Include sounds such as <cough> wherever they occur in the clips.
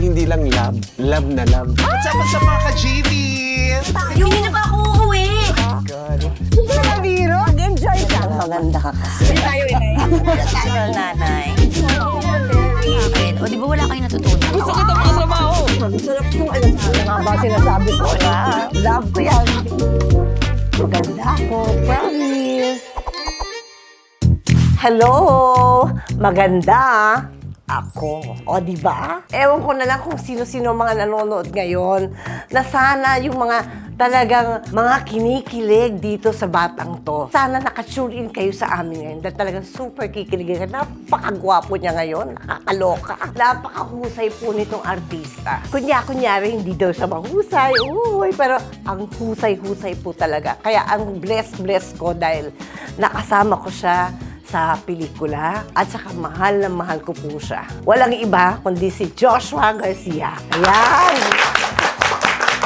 hindi lang love, love na love. What's up, up mga ka-GV? Tayo, hindi na ba ako uuwi? Biro, enjoy ka. Maganda ka kasi. Hindi tayo, inay. Tayo, nanay. Ayun, o di ba wala kayong natutunan? Gusto kita mga trabaho. Sarap yung alam mo nga ba sinasabi ko na love ko yan. Maganda ako, promise. Hello! Maganda ako. O, di ba? Ewan ko na lang kung sino-sino mga nanonood ngayon na sana yung mga talagang mga kinikilig dito sa batang to. Sana nakatune in kayo sa amin ngayon dahil talagang super kikilig. Napakagwapo niya ngayon. Nakakaloka. Napakahusay po nitong artista. Kunya-kunyari, hindi daw siya mahusay. Uy, pero ang husay-husay po talaga. Kaya ang bless-bless ko dahil nakasama ko siya sa pelikula at saka mahal na mahal ko po siya. Walang iba kundi si Joshua Garcia. Ayan!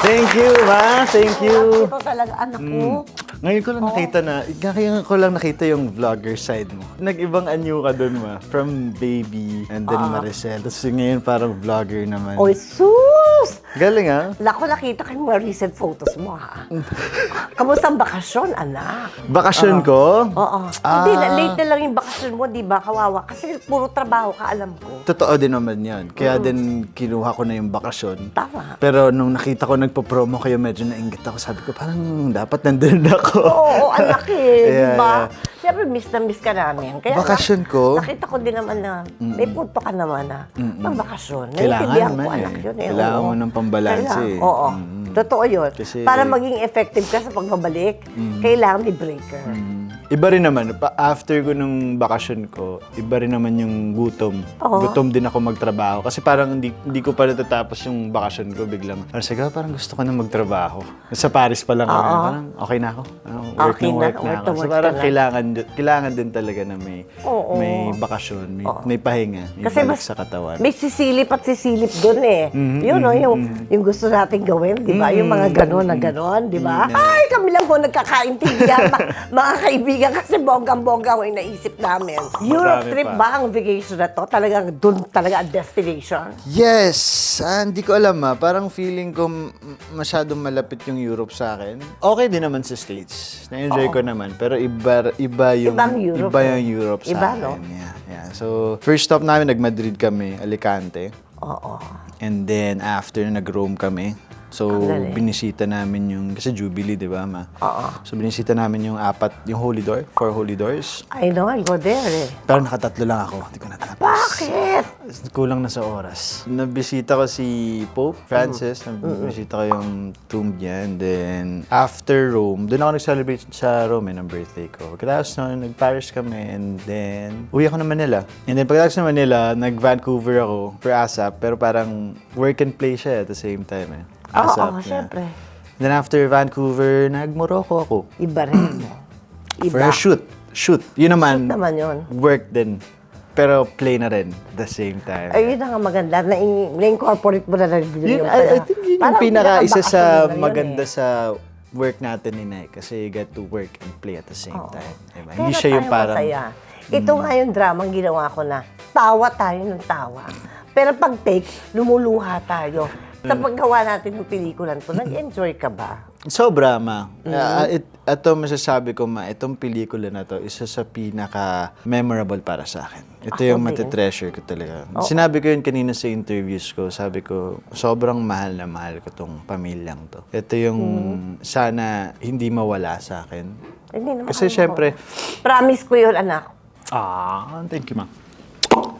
Thank you, ma. Thank you. Ito talaga anak ko. Ngayon ko lang nakita na, ngayon ko lang nakita yung vlogger side mo. Nag-ibang anyo ka dun, ma. From baby and then Maricel. Tapos ngayon parang vlogger naman. Oy, sus! Galing, ah. Lako, nakita ko yung mga recent photos mo, ha? <laughs> Kamusta ang bakasyon, anak? Bakasyon ko? Oo. Ah. Hindi, na, late na lang yung bakasyon mo, di ba? Kawawa. Kasi puro trabaho ka, alam ko. Totoo din naman yan. Kaya din kinuha ko na yung bakasyon. Tama. Pero nung nakita ko nagpo-promo kayo, medyo nainggit ako. Sabi ko, parang dapat nandun ako. Oo, anak eh, di <laughs> Yeah, ba? yeah. Siyempre, miss na miss ka namin. Kaya Bakasyon ko? Nakita ko din naman na may punto ka naman na magbakasyon. Kailangan Naiintindihan ko, man anak eh. yun eh. Kailangan oo. mo ng pambalanse Kailangan, eh. Oo. Mm. Totoo yun. Kasi- Para maging effective ka sa pagbabalik, kailangan may breaker. Mm. Iba rin naman, pa- after ko nung bakasyon ko, iba rin naman yung gutom. Oo. Gutom din ako magtrabaho. Kasi parang hindi, hindi ko pa natatapos yung bakasyon ko biglang. Parang sige, parang gusto ko na magtrabaho. Sa Paris pa lang kami. Oo. Parang okay na ako. Ano, work Okay na na, work na, work ako. So work parang ka na. kailangan, di- kailangan din talaga na may, Oo. may bakasyon, may, may pahinga, may Kasi balik mas, sa katawan. may sisilip at sisilip doon eh. Mhm, yun, no, yung, yung gusto natin gawin, di ba? Yung mga gano'n na gano'n, di ba? Ay, kami lang po nagkakaintindihan, <laughs> ma- mga kaibigan, kasi bonggang-bongga ko yung naisip namin. Europe trip pa. ba ang vacation na to? Talagang doon talaga ang destination? Yes! Ah, hindi ko alam ah. Parang feeling ko m- masyadong malapit yung Europe sa akin. Okay din naman sa States. Na-enjoy ko naman. Pero iba, iba yung Ibang Europe iba eh. yung Europe sa Iba, akin. no? Yeah, yeah. So, first stop namin, nag-Madrid kami, Alicante. Oo. And then, after, nag-Rome kami. So, Ang galing. binisita namin yung, kasi Jubilee, di ba, ma? Oo. So, binisita namin yung apat, yung Holy Door, four Holy Doors. I know, I'll go there eh. Pero nakatatlo lang ako. Hindi ko natapos. Bakit? Kulang na sa oras. Nabisita ko si Pope Francis. Nabisita ko yung tomb niya. And then, after Rome, doon ako nag-celebrate sa Rome eh, ng birthday ko. Pagkatapos na nag-Paris kami. And then, uwi ako ng Manila. And then, pagkatapos ng Manila, nag-Vancouver ako for ASAP. Pero parang work and play siya at the same time eh. Oo, ASAP, oo, yeah. syempre. Then after Vancouver, nag-Morocco ako. Iba rin. <clears throat> For Iba. a shoot. Shoot. Yun naman, naman yun. work din. Pero play na rin at the same time. Ayun na nga maganda, na- na-incorporate mo na rin yun. Yun, yung I, I think yun yung pinaka isa sa yun maganda eh. sa work natin ni Nay. Kasi you get to work and play at the same Oo. time. Diba? Kaya Hindi siya yung parang... Masaya. Ito nga yung drama ang ginawa ko na tawa tayo ng tawa. Pero pag take, lumuluha tayo. Sa Mm. paggawa natin ng pelikulan to, nag-enjoy ka ba? Sobra, ma. Ah, it, ito masasabi ko, ma, itong pelikula na to, isa sa pinaka-memorable para sa akin. Ito Ako yung din. matitreasure ko talaga. Sinabi ko yun kanina sa interviews ko. Sabi ko, sobrang mahal na mahal ko tong pamilyang to. Ito yung Mm-hmm. sana hindi mawala sa akin. Hindi naman. Kasi ano syempre. Promise ko yun, anak. ah, thank you, ma.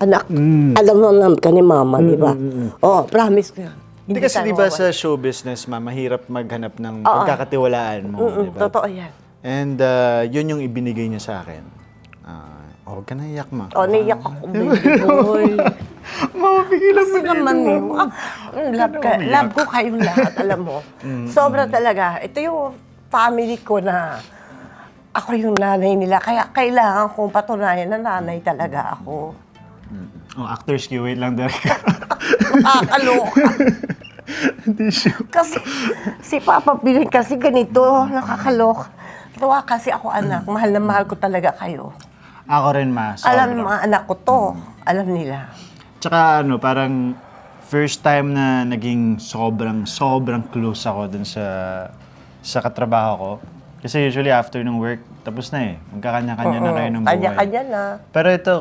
Anak, Mm. alam mo naman ka ni mama, di ba? Oo, promise ko yun. Hindi kasi di ba sa show business, ma, mahirap maghanap ng Oo. pagkakatiwalaan mo, Mm-mm, di ba? Totoo yan. And uh, yun yung ibinigay niya sa akin. Ah, oh, huwag ka na iyak, ma. O, naiyak ako, baby boy. <laughs> Mapigilan Kasi naman eh. ah, love, ka, love ko kayong lahat, alam mo. <laughs> Sobra talaga. Ito yung family ko na ako yung nanay nila. Kaya kailangan kong patunayan na nanay talaga ako. Oh, actors Q, wait lang, Derek. <laughs> Nakakaloka. kasi si Papa Piling kasi ganito, nakakaloka. Tuwa kasi ako anak, mahal na mahal ko talaga kayo. Ako rin, ma. sobra. Alam ng mga anak ko to, alam nila. Tsaka ano, parang first time na naging sobrang, sobrang close ako dun sa, sa katrabaho ko. Kasi usually after ng work, tapos na eh. Magkakanya-kanya na kayo ng buhay. Kanya-kanya na. Pero ito,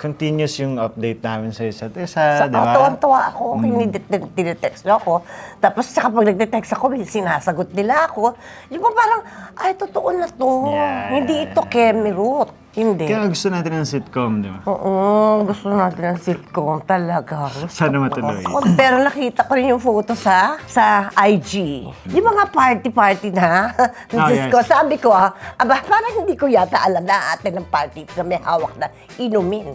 continuous yung update namin sa isa't isa, Sa di ba? tuwan-tuwa ako, mm. tinetext niyo ako. Tapos saka pag nagte-text ako, may sinasagot nila ako. Yung pa parang, ay, totoo na to. Yeah. Hindi ito Kemi Ruth. Hindi. Kaya gusto natin ng sitcom, di ba? Oo, gusto natin ng sitcom talaga. Sana matuloy. Ako, pero nakita ko rin yung photo sa sa IG. Yung mga party-party na. Oh, <laughs> Diyos yes. ko, sabi ko ah, aba, parang hindi ko yata alam na ate ng party na may hawak na inumin.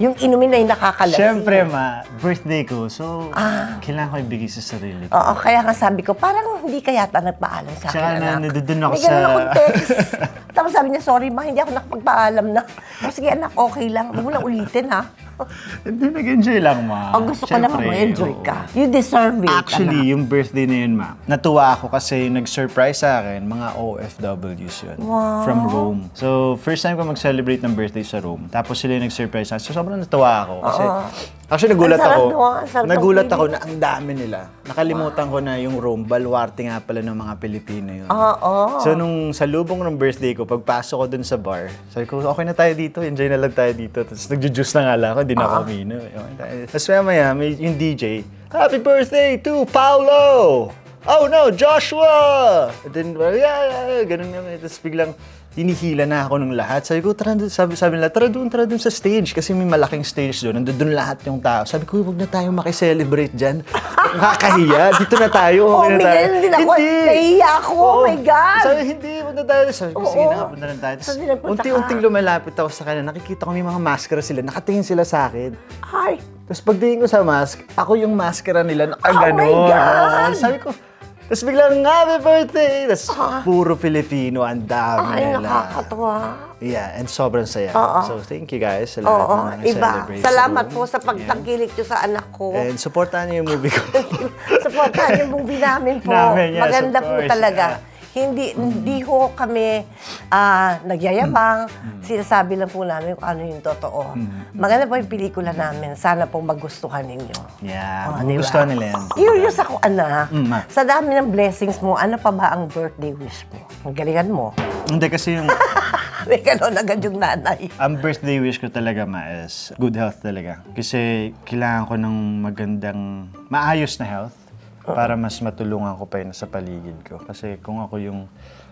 Yung inumin na yung nakakalasing. Siyempre, ma, birthday ko, so Ah. kailangan ko ibigay sa sarili ko. Oo, kaya nga sabi ko, parang hindi ka yata nagpaalam sa akin, Tsaka na- anak. nadudun ako May ganun sa- akong text. <laughs> Tapos sabi niya, sorry ma, hindi ako nakapagpaalam na. Tapos sige anak, okay lang. Huwag mo na ulitin ha. <laughs> Hindi, nag-enjoy lang, ma. Ang gusto ko lang Siyempre, ma-enjoy oo. ka. You deserve it. Actually, yung birthday na yun, ma, natuwa ako kasi nag-surprise sa akin, mga OFWs yun. Wow. From Rome. So, first time ko mag-celebrate ng birthday sa Rome. Tapos sila yung nag-surprise sa akin. So, sobrang natuwa ako. Kasi, actually, nagulat ako. no, nagulat ako na ang dami nila. Nakalimutan ko na yung Rome. Baluarte nga pala ng mga Pilipino yun. Oo. So, nung sa lubong ng birthday ko, pagpasok ko dun sa bar, sabi ko, okay na tayo dito, enjoy na lang tayo dito. Tapos nagjo-juice na nga lang ako, hindi na ako uminom. Okay tayo. Tapos maya maya, may yung DJ, Happy birthday to Paulo! Oh no, Joshua! And then, yeah, yeah, yeah, ganun nga. Tapos biglang, hinihila na ako ng lahat. Sabi ko, tara doon, sabi, sabi nila, tara doon, tara doon sa stage. Kasi may malaking stage doon. Nandun doon lahat yung tao. Sabi ko, huwag na tayo makiselebrate dyan. <laughs> Nakakahiya. Dito na tayo. Oh, Okay na tayo. din ako. Nahiya ako. Oh my God. Sabi, hindi, huwag na tayo. Sabi ko, sige Oo. na, punta na tayo. Tapos, Sabi, nagpunta ka. unti-unting lumalapit ako sa kanila. Nakikita ko may mga maskara sila. Nakatingin sila sa akin. Ay, Tapos pagtingin ko sa mask, ako yung maskara nila. Nakaganon. Oh my God! Sabi ko, tapos biglang, happy birthday! Tapos puro Pilipino, ang dami ay, nila. nakakatuwa. Yeah, and sobrang saya. Oo. So, thank you guys sa lahat Oo, ng mga iba. Salamat po sa pagtangkilik nyo sa anak ko. And supportahan niyo yung movie ko. <laughs> Supportahan yung movie namin po. Namin, yes, Maganda of po course. talaga. Hindi hindi ho kami ah, nagyayabang. Mm. Sinasabi lang po namin kung ano yung totoo. Maganda po yung pelikula namin. Sana po magustuhan ninyo. yeah, Oh, di ba? gusto nila yan. Curious ako, anak. Mm, ma. Sa dami ng blessings mo, ano pa ba ang birthday wish mo? Ang galingan mo. Hindi kasi yung <laughs> May ganon agad yung nanay. Ang birthday wish ko talaga, ma, is good health talaga. Kasi kailangan ko ng magandang, maayos na health para mas matulungan ko pa yun sa paligid ko. Kasi kung ako yung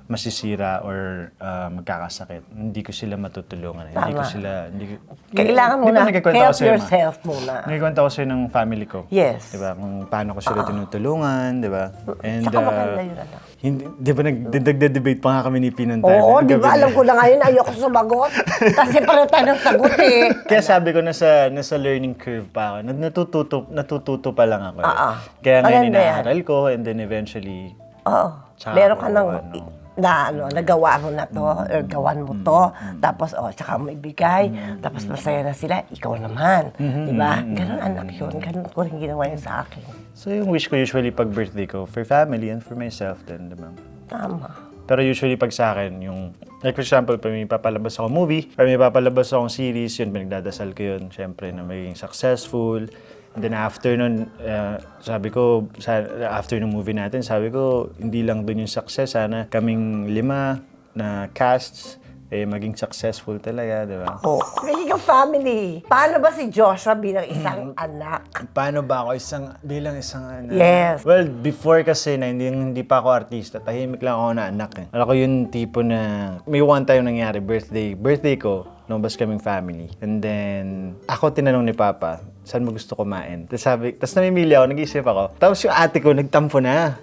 masisira or ah, magkakasakit, hindi ko sila matutulungan. Hindi ko Tama. sila... Hindi ko, Kailangan mo na help sa'yo, ma? yourself muna. Nagkikwento ko sa'yo ng family ko. Yes. Di ba? Kung paano ko sila tinutulungan, di ba? And, Tsaka ah, maganda yun, anak. hindi, di ba nagde-debate pa nga kami ni Pinon tayo? Oo, di ba? Alam ko na ngayon, ayoko sumagot. <laughs> Kasi para tayo ng sagot eh. Kaya sabi ko nasa nasa learning curve pa ako. Nat- Natututo natututo pa lang ako. eh. Ah, ah. Kaya ngayon inaaral ko and then eventually Oo. Meron ka ng ano. Na ano, nagawa mo na to, Mm. or gawan mo to, tapos oh, tsaka mo ibigay, tapos masaya na sila, ikaw naman. Mm-hmm. Di ba? Ganun anak yun. Ganun ko rin ginawa yun sa akin. So yung wish ko usually pag birthday ko for family and for myself din, di ba? Tama. Pero usually pag sa akin, yung, like for example, pag may papalabas akong movie, or may papalabas akong series, yun, pinagdadasal ko yun, syempre, na magiging successful. And then after nun, uh, sabi ko, sa, after ng movie natin, sabi ko, hindi lang dun yung success, sana kaming lima na casts, eh, maging successful talaga, di ba? Oh, magiging family. Paano ba si Joshua bilang Mm-hmm. isang anak? Paano ba ako isang, bilang isang anak? Yes. Well, before kasi na hindi, hindi pa ako artista, tahimik lang ako na anak eh. Alam ko yung tipo na, may one time nangyari, birthday, birthday ko, lumabas kaming family. And then, ako tinanong ni Papa, saan mo gusto kumain? Tapos sabi, tapos namimili ako, nag-iisip ako. Tapos yung ate ko, nagtampo na.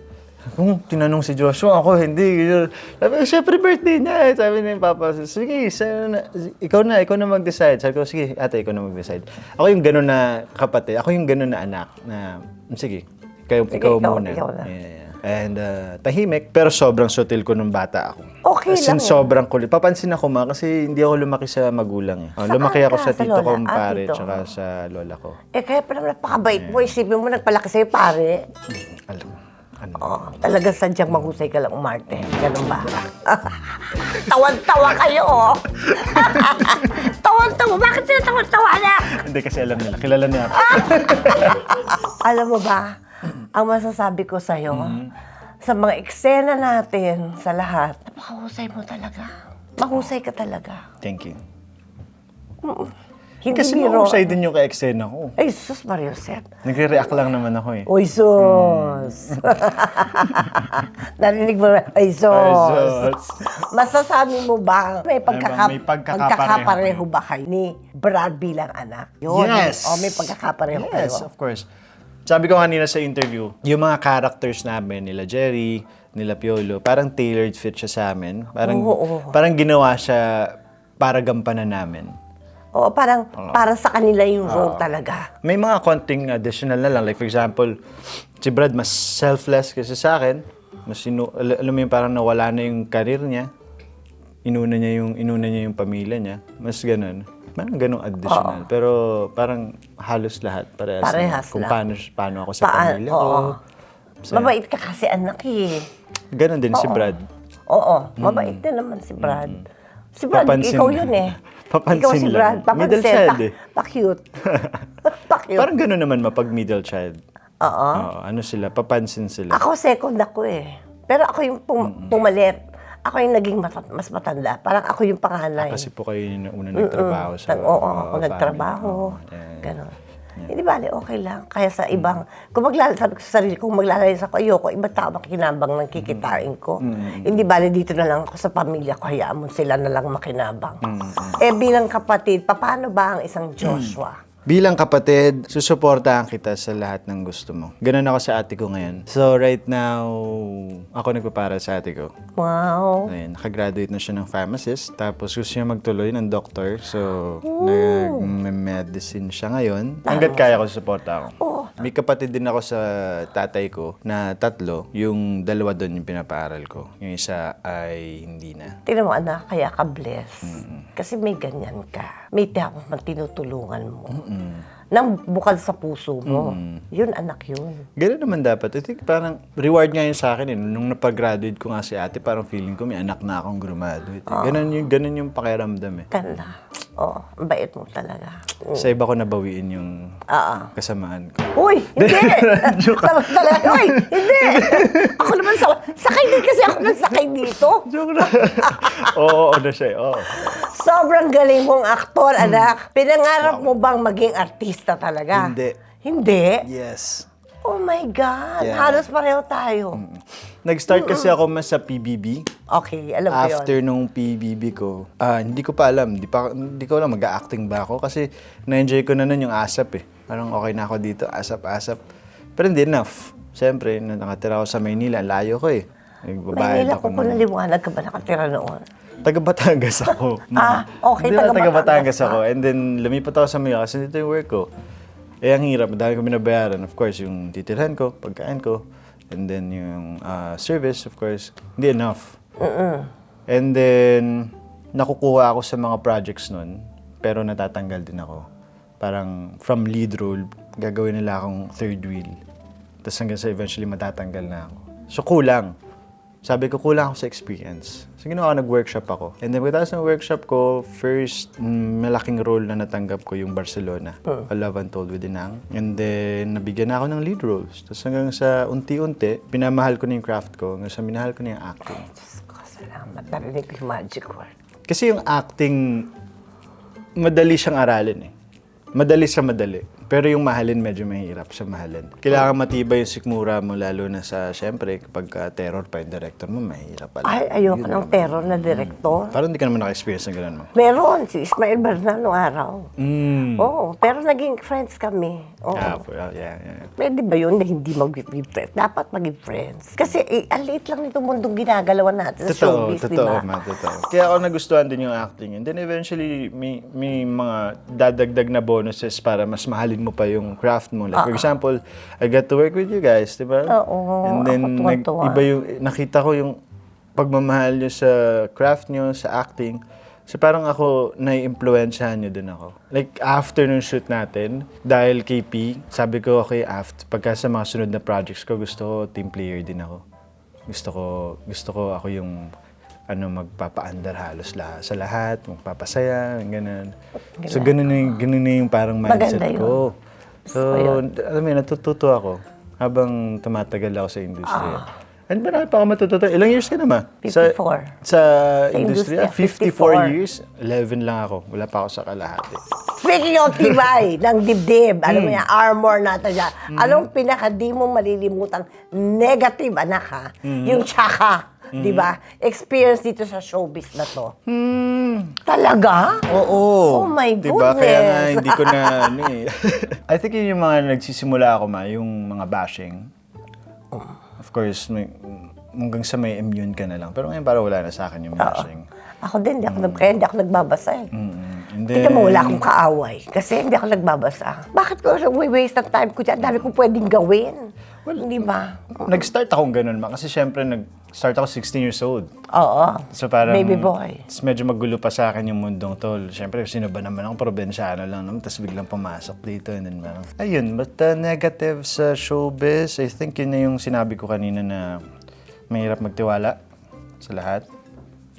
Kung tinanong si Joshua, ako hindi. Sabi ko, syempre birthday niya. eh." Sabi ni Papa, sige, sana, ikaw na, ikaw na mag-decide. Sabi ko, sige, ate, ikaw na mag-decide. Ako yung gano'n na kapatid, ako yung gano'n na anak na, sige, ikaw, ikaw, ikaw, muna. ikaw na. Yeah, yeah. And uh, tahimik, pero sobrang sutil ko nung bata ako. Okay As lang. sobrang kulit. Papansin ako ma, kasi hindi ako lumaki sa magulang eh. Oh, lumaki ako ka? sa Sa tito lola? kong Ah, pare, tito. tsaka sa lola ko. Eh, kaya pala napakabait mo. Isipin mo, nagpalaki sa'yo, pare. Alam, ano. Oh, talagang sadyang mahusay ka lang umarte. Ganun ba? <laughs> Tawan-tawa kayo, oh. <laughs> Tawan-tawa. Bakit sila tawan-tawa, anak? Hindi kasi alam nila. Kilala niya ako. <laughs> Alam mo ba, ang masasabi ko sa'yo, sa mga eksena natin, sa lahat, napakahusay mo talaga. Mahusay ka talaga. Thank you. Hindi Kasi biro. mahusay din yung ka-eksena ko. Ay, sus, Mario Seth. Nagre-react lang naman ako eh. Uy, sus. <laughs> Narinig mo, ay, sus. Ay, sus. Masasabi mo ba, may, pagkaka- May pagkakapareho. pagkakapareho ba kayo ni Brad bilang anak? Yun. Yes! O, may pagkakapareho Yes, kayo. of course. Sabi ko kanina sa interview, yung mga characters namin, nila Jerry, nila Piolo, parang tailored fit siya sa amin. Parang, Oo, oo. parang ginawa siya para gampanan namin. Oo, parang, para sa kanila yung role talaga. May mga konting additional na lang. Like for example, si Brad mas selfless kasi sa akin. Mas inu- al- alam mo yung parang nawala na yung career niya. Inuna niya yung inuna niya yung pamilya niya. Mas ganun. Parang ganun additional. Pero parang halos lahat. Parehas, na. Parehas Kung lang. paano, paano ako sa Paan- pamilya ko. oo. Sa- Mabait ka kasi anak eh. Ganun din si Brad. Oo, mabait din naman si Brad. <laughs> Si Brad, Papansin. ikaw yun eh. Papansin ikaw si lang. Brad, papansin. Middle child pa, eh. Pa-cute. Pa-cute. <laughs> Parang ganun naman mapag middle child. Oo. Oo, ano sila, papansin sila. Ako second ako eh. Pero ako yung pum- pumalit. Ako yung naging mata- mas matanda. Parang ako yung panganay. Kasi po kayo yung una nagtrabaho sa Nag- Oo, ako family. nagtrabaho. Oo, yeah. Ganon. Hindi bale, okay lang. Kaya sa ibang, kung maglalay, sabi ko sa sarili, kung maglalayas ako, ayoko, ibang tao makinabang ng kikitain ko. Hindi bale, dito na lang ako sa pamilya ko, hayaan mo sila na lang makinabang. Eh bilang kapatid, paano ba ang isang Joshua? Bilang kapatid, susuportahan kita sa lahat ng gusto mo. Ganun ako sa ate ko ngayon. So right now, ako nagpapara sa ate ko. Wow. Ayun, nakagraduate na siya ng pharmacist. Tapos gusto niya magtuloy ng doctor. So, nag-medicine siya ngayon. Hanggat kaya ko, susuporta ako. Oo. May kapatid din ako sa tatay ko na tatlo. Yung dalawa doon yung pinapaaral ko. Yung isa ay hindi na. Tingnan mo anak, kaya ka bless. Kasi may ganyan ka. May tao man tinutulungan mo. Nang bukal sa puso mo. Yun anak yun. Ganun naman dapat. I think parang reward nga yun sa akin. Eh. Nung napag-graduate ko nga si ate, parang feeling ko may anak na akong graduate. Eh. Ganun, yung, ganun yung pakiramdam eh. Ganda. Ang bait mo talaga. Sa iba ko nabawiin yung Oo. kasamaan ko. Uy, <laughs> hindi! Talaga, talaga, uy, hindi! Ako naman, sa, sakay din kasi ako nagsakay dito. Joke lang. <laughs> Oo, oo na siya. eh. Oo. Sobrang galing mong aktor, anak. Pinangarap mo bang maging artista talaga? Hindi. Hindi? Yes. Oh my God, Yeah. halos pareho tayo. Nag-start kasi ako mas sa PBB. Okay, alam ko yun. After nung PBB ko, ah, hindi ko pa alam. Hindi, pa, hindi ko alam mag-acting ba ako. Kasi na-enjoy ko na nun yung ASAP eh. Parang okay na ako dito, ASAP-ASAP. Pero hindi enough. Siyempre, na nakatira ako sa Maynila, ang layo ko eh. Nagbabayad Maynila ako ko kung ng- naliwanag ka ba nakatira noon? Taga Batangas ako. <laughs> Ah, okay, Di ba, taga Batangas ako. And then, lumipat ako sa Mayo kasi dito yung work ko. Eh, ang hirap. Madami ko binabayaran. Of course, yung titirhan ko, pagkain ko. And then, yung ah, service, of course. Hindi enough. And then, nakukuha ako sa mga projects nun. Pero natatanggal din ako. Parang from lead role, gagawin nila akong third wheel. Tapos hanggang sa eventually matatanggal na ako. So, kulang. Sabi ko, kulang ako sa experience. So, ginawa ko, nag-workshop ako. And then, pagkatapos ng workshop ko, first, mm, malaking role na natanggap ko yung Barcelona. A Love Untold with Inang. And then, nabigyan na ako ng lead roles. Tapos hanggang sa unti-unti, pinamahal ko na yung craft ko. Hanggang sa minahal ko na yung acting. Diyos ko, salamat. Narinig yung magic word. Kasi yung acting, madali siyang aralin eh. Madali sa madali. Pero yung mahalin, medyo mahirap sa mahalin. Kailangan matibay yung sikmura mo, lalo na sa, syempre, kapag ka terror pa yung director mo, mahirap pala. Ay, ayoko ng terror na direktor. Parang hindi ka naman naka-experience ng ganun mo. Meron, si Ismael Bernal noong araw. Mm. Oo, pero naging friends kami. Oo. Ah, well, yeah, yeah. Pwede ba yun na hindi maging friends? Dapat maging friends. Kasi eh, ang liit lang nitong mundong ginagalawan natin sa Totoo, showbiz, di totoo, ba? ma, totoo. Kaya ako nagustuhan din yung acting. And then eventually, may, may mga dadagdag na bonuses para mas mahalin mo pa yung craft mo. Like, for example, I got to work with you guys, di ba? Ah. Oo, And then, ako nag, tuwang-tuwa. iba yung, nakita ko yung pagmamahal nyo sa craft nyo, sa acting. So parang ako, nai-influensyahan nyo din ako. Like, after nung shoot natin, dahil kay P, sabi ko, okay, after, pagka sa mga sunod na projects ko, gusto ko team player din ako. Gusto ko, gusto ko ako yung ano magpapaandar halos lahat, sa lahat, magpapasaya, ganun. So ganun na yung, ganun na yung parang mindset Maganda yun. ko. So, Gusto ko yun. alam mo yun, natututo ako habang tumatagal ako sa industriya. Ah. Ba na pa ako matututo? Ilang years ka na ma? 54. Sa, sa, Sa industriya? industriya, 54 54. years? 11 lang ako. Wala pa ako sa kalahati. Speaking of tibay <laughs> ng dibdib, alam mo Hmm. yan, armor natin yan. Anong pinaka di mo malilimutang negative, anak ha? Hmm. Yung tsaka, di ba? Experience dito sa showbiz na to. Hmm. Talaga? Oo. Oh my Diba? Kaya nga goodness. hindi ko na <laughs> ano eh. <laughs> I think yun yung mga nagsisimula ako ma, yung mga bashing. Of course, may, hanggang sa may immune ka na lang. Pero ngayon parang wala na sa akin yung bashing. Ako din, di ako, nag- kaya hindi ako nagbabasa eh. Mm. And Tingnan mo, wala akong kaaway. Kasi hindi ako nagbabasa. Bakit ko sa waste ng time ko dyan? Dami kong pwedeng gawin. Di ba? Nag-start akong ganun ma. Kasi syempre, nag-start ako 16 years old. Oo. So parang... Baby boy. tas medyo magulo pa sa akin yung mundong tol. Siyempre, sino ba naman ako? Probinsyano lang naman. Tapos biglang pumasok dito. And then parang... Ayun, but uh, negative sa showbiz, I think yun na yung sinabi ko kanina na mahirap magtiwala sa lahat.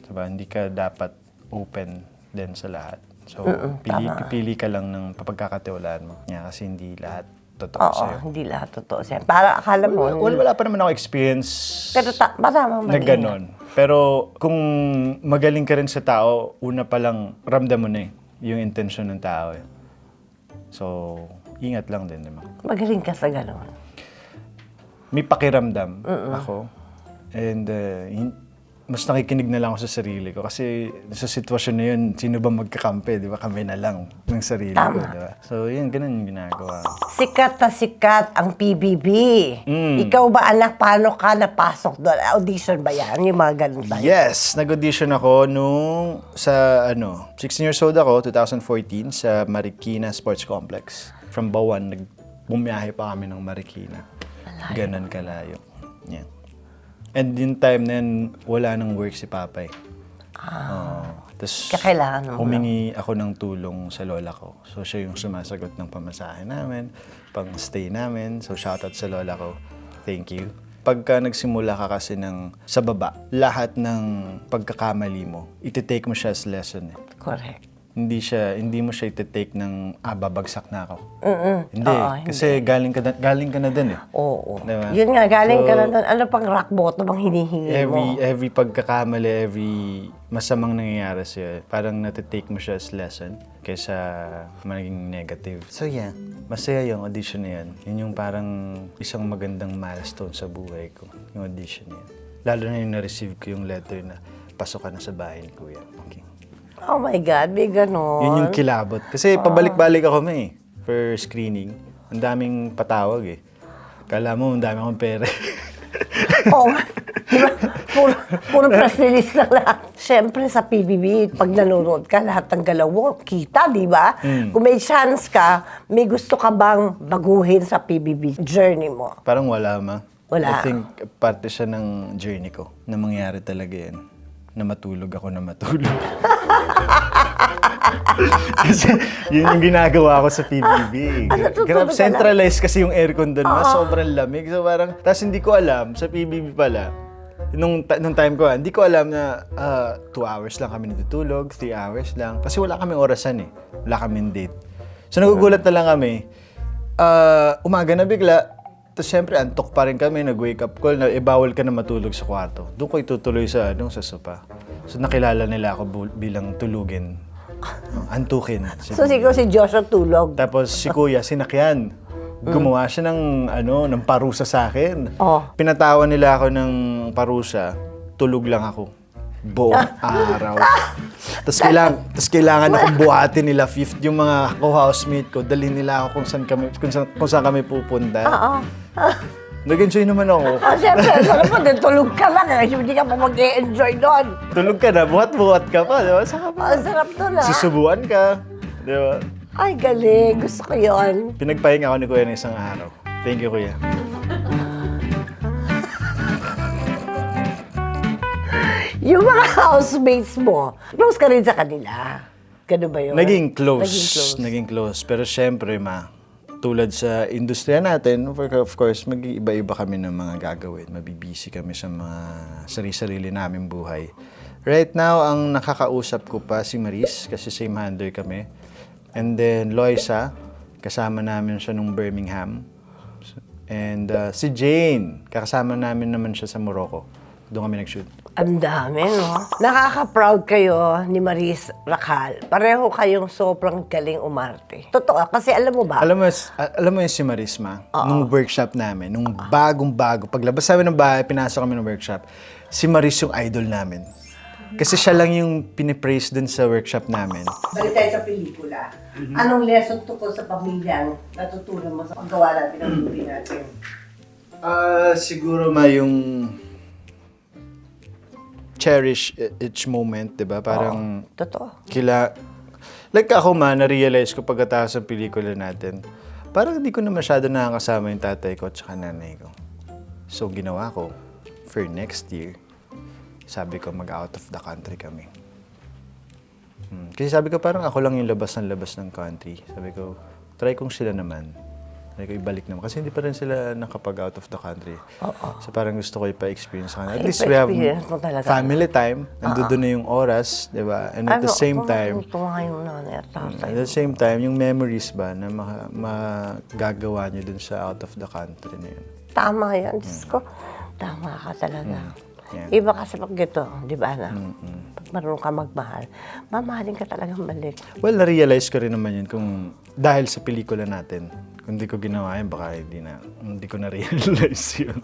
Diba? Hindi ka dapat open din sa lahat. So, pili, pili ka lang ng papagkakatiwalaan mo. Kaya kasi hindi lahat totoo Oo, sa'yo. hindi lahat totoo. siya. Para akala mo, Wala, wala pa naman ako experience pero ta- marama na ganon. Pero kung magaling ka rin sa tao, una pa lang ramdam mo na eh, yung intention ng tao eh. So, ingat lang din naman. Magaling ka sa gano'n. May pakiramdam ako. And uh, hin- mas nakikinig na lang ako sa sarili ko. Kasi sa sitwasyon na yun, sino ba magkakampi? Di ba? Kami na lang ng sarili ko. Di ba? So, yun, ganun yung ginagawa. Sikat na sikat ang PBB. Mm. Ikaw ba anak, paano ka napasok doon? Audition ba yan? Yung mga ganun tayo? Yes, nag-audition ako nung sa ano, 16 years old ako, 2014 sa Marikina Sports Complex. From Bawan, nag bumiyahe pa kami ng Marikina. Ganon kalayo. And yung time na yun, wala nang work si Papay. Ah. Tapos, Kakailangan mo. humingi ako ng tulong sa lola ko. So, siya yung sumasagot ng pamasahe namin, pang stay namin. So, shoutout sa lola ko. Thank you. Pagka nagsimula ka kasi ng sa baba, lahat ng pagkakamali mo, iti-take mo siya as lesson. Eh. Correct. Hindi siya, hindi mo siya iti-take ng, ah, babagsak na ako. Mm-mm. Hindi. Oo, kasi galing ka, na- galing ka na dun eh. Oo. Diba? Yun nga, galing ka So, na doon. Ano pang rock bottom ang hinihingi Every, mo? every pagkakamali, every masamang nangyayari sa'yo, parang natitake mo siya as lesson kaysa maging negative. So yeah, masaya yung audition na yan. Yun yung parang isang magandang milestone sa buhay ko, yung audition na yan. Lalo na yung na-receive ko yung letter na pasok ka na sa bahay ni Kuya. Okay. Oh my God, may ganon. Yun yung kilabot. Kasi pabalik-balik ako may for screening. Ang daming patawag eh. Kala mo, ang dami akong pera. <laughs> Oo nga. Di ba? Puro, puro press release lang lahat. Siyempre sa PBB, pag nanonood ka, lahat ng galaw mo, kita, di ba? Hmm. Kung may chance ka, may gusto ka bang baguhin sa PBB journey mo? Parang wala ma. I Wala. think parte siya ng journey ko na mangyari talaga yan. Na matulog ako na matulog. <laughs> <laughs> kasi yun yung ginagawa ko sa PBB. Gra- natutulog Grab, ka na? centralized kasi yung aircon doon. Mas sobrang lamig. So parang, tapos hindi ko alam, sa PBB pala, nung, nung time ko, ah, hindi ko alam na 2 hours lang kami natutulog, 3 hours lang. Kasi wala kami orasan eh. Wala kaming date. So nagugulat na lang kami. Ah, umaga na bigla, tapos syempre, antok pa rin kami, nag-wake up call na, eh, bawal ka na matulog sa kwarto. Doon ko itutuloy sa, ano, sa sopa. So nakilala nila ako bu- bilang tulugin. Antukin. So, siguro si Joshua tulog. Tapos si Kuya, sinakyan. Gumawa siya ng, ano, ng parusa sa akin. Oh. Pinatawan nila ako ng parusa, tulog lang ako. Buong <laughs> araw. Tapos kailangan, kailangan akong buhatin nila fifth yung mga co-housemate ko. Dalhin nila ako kung saan kami, kung saan, kung saan kami pupunta. Oo. Nag-enjoy naman ako. Oh, siyempre, sarap mo din, tulog ka lang eh. Hindi ka pa mag-enjoy doon. Tulog ka na, buhat-buhat ka pa, di ba? Saka pa. Ang sarap doon ah. Susubuan ka, di ba? Ay, galing. Gusto ko yon. Pinagpahinga ako ni Kuya ng isang araw. Thank you, Kuya. Yung mga housemates mo, close ka rin sa kanila. Ganun ba yun? Naging close. Naging close. Naging close. Pero syempre, ma, tulad sa industriya natin, of course, mag-iiba-iba kami ng mga gagawin. Mabibisi kami sa mga sarili-sarili namin buhay. Right now, ang nakakausap ko pa si Maris kasi same handler kami. And then Loisa, kasama namin siya nung Birmingham. And uh, si Jane, kakasama namin naman siya sa Morocco. Doon kami nag-shoot. Ang dami, no? Nakaka-proud kayo ni Maris Racal. Pareho kayong sobrang galing umarte. Totoo, kasi alam mo ba? Alam mo, alam mo yung si Marisma, nung workshop namin, nung bagong-bago, paglabas namin ng bahay, pinasok kami ng workshop, si Maris yung idol namin. Kasi siya lang yung pinipraise dun sa workshop namin. Balik tayo sa pelikula. Anong lesson tungkol sa pamilya ang natutunan mo sa paggawa natin ng movie natin? Ah, siguro ma yung cherish each moment, 'di ba? Parang Totoo. kila like ako man na-realize ko pagkatapos ng pelikula natin. Parang hindi ko na masyado nakakasama yung tatay ko at saka nanay ko. So ginawa ko for next year. Sabi ko mag out of the country kami. Hmm. Kasi sabi ko parang ako lang yung labas ng labas ng country. Sabi ko, try kong sila naman. Ko, ibalik naman. Kasi hindi pa rin sila nakapag out of the country. So parang gusto ko ipa-experience sa kanila. At least we have ipa-experience mo talaga. family time. Nandun na yung oras, di ba? And at the same time, Tuwa yung nanay at tatay. at the same time, yung memories ba na ma- magagawa niyo dun sa out of the country na yun. Tama yan. Diyos ko, tama ka talaga. Yan. Iba kasi pag gito, di ba na? Pag marunong ka magmahal, mamahalin ka talagang balik. Well, na-realize ko rin naman yun kung dahil sa pelikula natin. Kung hindi ko ginawa yun, baka hindi, na, hindi ko na-realize <laughs> yun.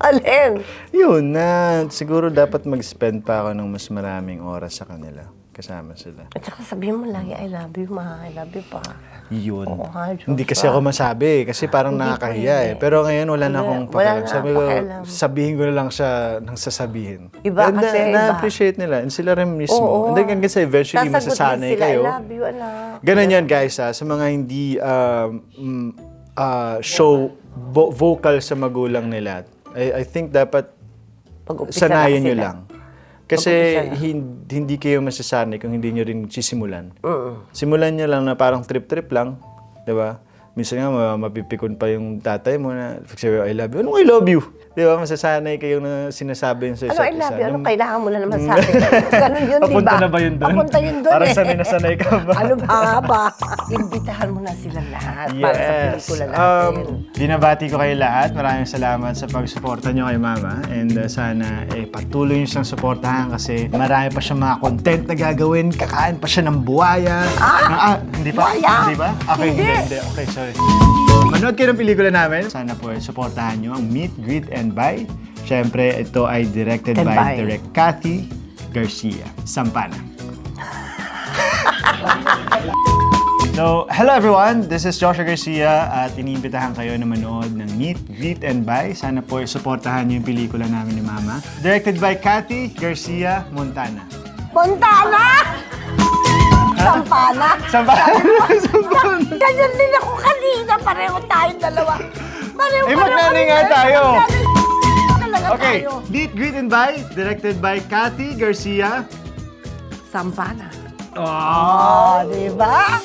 Alin? yun, na siguro dapat mag-spend pa ako ng mas maraming oras sa kanila. Kasama sila. At saka sabihin mo lagi, I love you, ma. I love you pa. Yun. Oo Diyos Hindi kasi ako masabi kasi parang nakakahiya eh. Pero ngayon wala na akong Wala pakialam. na Sabi ko, pakialam. sabihin ko na lang siya nang sasabihin. Iba And kasi, na, iba. Na-appreciate nila. And sila rin mismo. Oo. And then hanggang sa eventually Sasagot din masasanay sila, kayo. I love you, anak. Ganun yan guys ha. Sa mga hindi um, mm, ah, show vo- vocal sa magulang nila. I, I think dapat Pag-umpisa na nyo sila. lang. Kasi hin- hindi kayo masasanay kung hindi nyo rin sisimulan. Simulan nyo lang na parang trip-trip lang. Di ba? Minsan nga ma- mapipikon pa yung tatay mo na sabi, I love you. Anong I love you? Di ba? Masasanay kayong na sinasabi yun sa Ano, isa't I love isa. you? Ano Nung- kailangan mo na naman sa akin? <laughs> Ganun yun, di ba? Papunta na ba yun doon? Papunta yun doon Parang eh. sanay na sanay ka ba? ano ba ba? Imbitahan mo na sila lahat para sa pelikula natin. Um, binabati ko kayo lahat. Maraming salamat sa pagsuporta nyo kay Mama. And uh, sana eh, patuloy nyo siyang suportahan kasi marami pa siyang mga content na gagawin. Kakain pa siya ng buwaya. Ah! hindi pa? buwaya? Hindi ba? Okay, hindi. Hindi. hindi. Okay, sorry. Manood kayo ng pelikula namin. Sana po eh, suportahan nyo ang Meet, Greet, and Buy. Siyempre, ito ay directed And by Buy. Direct Cathy Garcia. Sampana. <laughs> So, hello everyone! This is Joshua Garcia at iniimbitahan kayo na manood ng Meet, Greet, and Buy. Sana po suportahan niyo yung pelikula namin ni Mama. Directed by Cathy Garcia Montana. Montana! Sampana! Sampana! Ganyan din ako kanina. Pareho tayong dalawa. Pareho, Eh, magnanay nga tayo. Okay. Meet, Greet, and Buy. Directed by Cathy Garcia. Sampana. Oh! Di ba?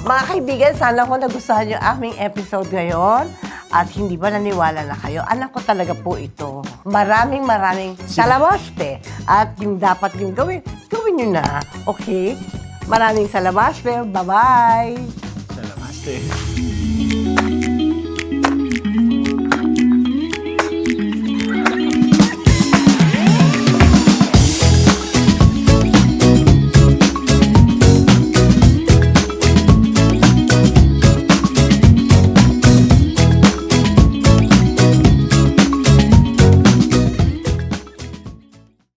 Mga kaibigan, sana ko nagustuhan yung aming episode ngayon. At hindi ba naniwala na kayo? Anak ko talaga po ito. Maraming maraming salamaspe. At yung dapat yung gawin, gawin nyo na. Okay? Maraming salamaspe. Bye-bye! Salamaste.